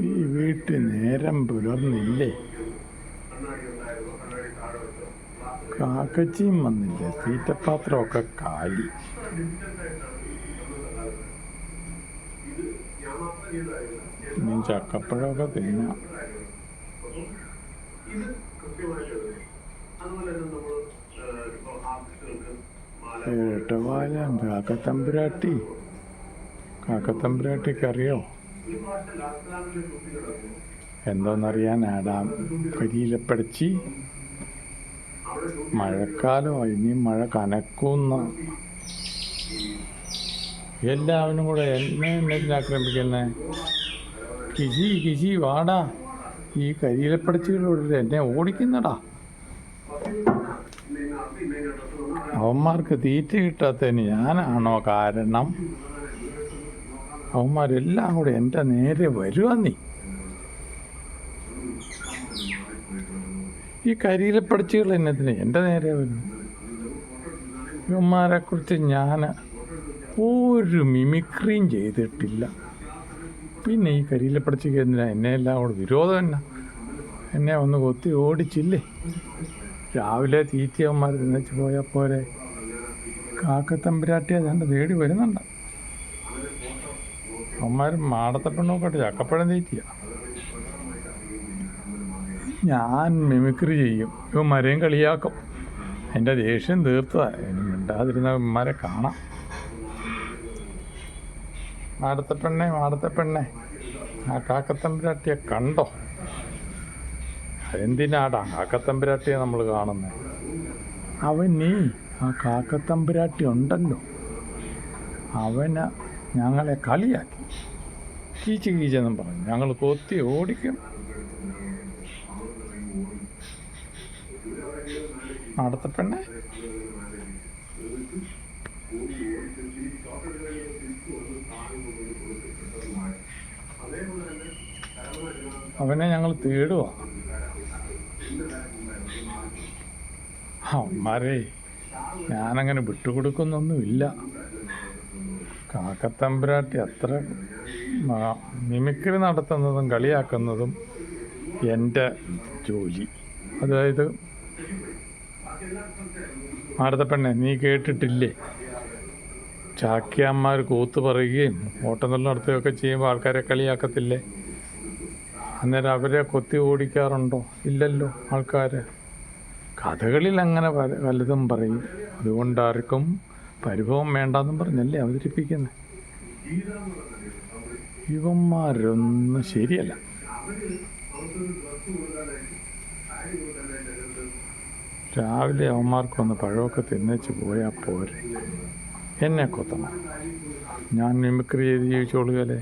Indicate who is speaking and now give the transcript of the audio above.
Speaker 1: ഈ വീട്ടിൽ നേരം പുലർന്നില്ലേ? കാക്കച്ചിയും വന്നില്ല? തീറ്റപാത്രമൊക്കെ കാലി. ഇനി ചക്കപ്പഴമൊക്കെ തിന്നാം. ഏട്ടവാല കാക്കത്തമ്പുരാട്ടി. കാക്കത്തമ്പുരാട്ടിക്ക് അറിയോ എന്തോന്നറിയാനാടാ കരിയിലപ്പടിച്ച് മഴക്കാലം ഇനി മഴ കനക്കുന്ന. എല്ലാവരും കൂടെ എന്നെ എന്നെ ആക്രമിക്കുന്നേ? കിജി കിജി വാടാ. ഈ കരിയിലപ്പടിച്ചുകളോട് എന്നെ ഓടിക്കുന്നടാ. അവന്മാർക്ക് തീറ്റ കിട്ടാത്തതിന് ഞാനാണോ കാരണം? അവന്മാരെല്ലാം കൂടെ എന്റെ നേരെ വരുവാ നീ. ഈ കരിയിലെ പഠിച്ചുകൾ എന്നതിന് എന്റെ നേരെ വരും ഇവന്മാരെ കുറിച്ച് ഞാൻ ഒരു മിമിക്രിയും ചെയ്തിട്ടില്ല. പിന്നെ ഈ കരിയിലെ പഠിച്ചക്ക് എന്നെ എല്ലാം കൂടെ വിരോധം എന്നാ? എന്നെ ഒന്ന് കൊത്തി ഓടിച്ചില്ലേ? രാവിലെ തീറ്റയന്മാർ തിന്നിച്ച് പോയാൽ പോരെ? കാക്കത്തമ്പുരാട്ടി അതാണ്ട് തേടി വരുന്നുണ്ട്. അവന്മാർ മാടത്തെ നോക്കട്ടെ ചക്കപ്പഴം തീറ്റിയ ഞാൻ മിമിക്രി ചെയ്യും. ഇവന്മാരെയും കളിയാക്കും. എന്റെ ദേഷ്യം തീർത്തതാണ് മിണ്ടാതിരുന്ന ഇവന്മാരെ കാണാം. മാടത്തെ പെണ്ണെ മാടത്തെ പെണ്ണെ ആ കാക്കത്തമ്പുരാട്ടിയെ കണ്ടോ? എന്തിനാടാ കാക്കത്തമ്പുരാട്ടിയെ നമ്മൾ കാണുന്നത് അവൻ നീ ആ കാക്കത്തമ്പുരാട്ടി ഉണ്ടല്ലോ. അവന് ഞങ്ങളെ കളിയാക്കി. കീച്ച് കീച്ചെന്നും പറഞ്ഞു. ഞങ്ങൾ കൊത്തി ഓടിക്കും. അടുത്ത പെണ്ണെ? അവനെ ഞങ്ങൾ തേടുക അമ്മാരെ ഞാനങ്ങനെ വിട്ടുകൊടുക്കുന്നൊന്നുമില്ല. കാക്കത്തമ്പുരാട്ടി അത്ര മിമിക്രി നടത്തുന്നതും കളിയാക്കുന്നതും എന്റെ ജോലി. അതായത് മാരതപ്പെണ്ണെ പെണ്ണെ നീ കേട്ടിട്ടില്ലേ? ചാക്യാന്മാർ കൂത്ത് പറയുകയും ഓട്ടംതുള്ള നടത്തുകയൊക്കെ ചെയ്യുമ്പോൾ ആൾക്കാരെ കളിയാക്കത്തില്ലേ? അന്നേരം അവരെ കൊത്തി ഓടിക്കാറുണ്ടോ? ഇല്ലല്ലോ ആൾക്കാർ കഥകളിൽ അങ്ങനെ വലുതും പറയും. അതുകൊണ്ട് ആർക്കും പരിഭവം വേണ്ടെന്നും പറഞ്ഞല്ലേ അവതരിപ്പിക്കുന്നത് ഇവന്മാരൊന്നും ശരിയല്ല. രാവിലെ അവന്മാർക്കൊന്ന് പഴമൊക്കെ തിന്നേച്ച് പോയാൽ പോരെ. എന്നെ കൊത്തണം. ഞാൻ മിമിക്രി ചെയ്ത് ജീവിച്ചോളുകയല്ലേ?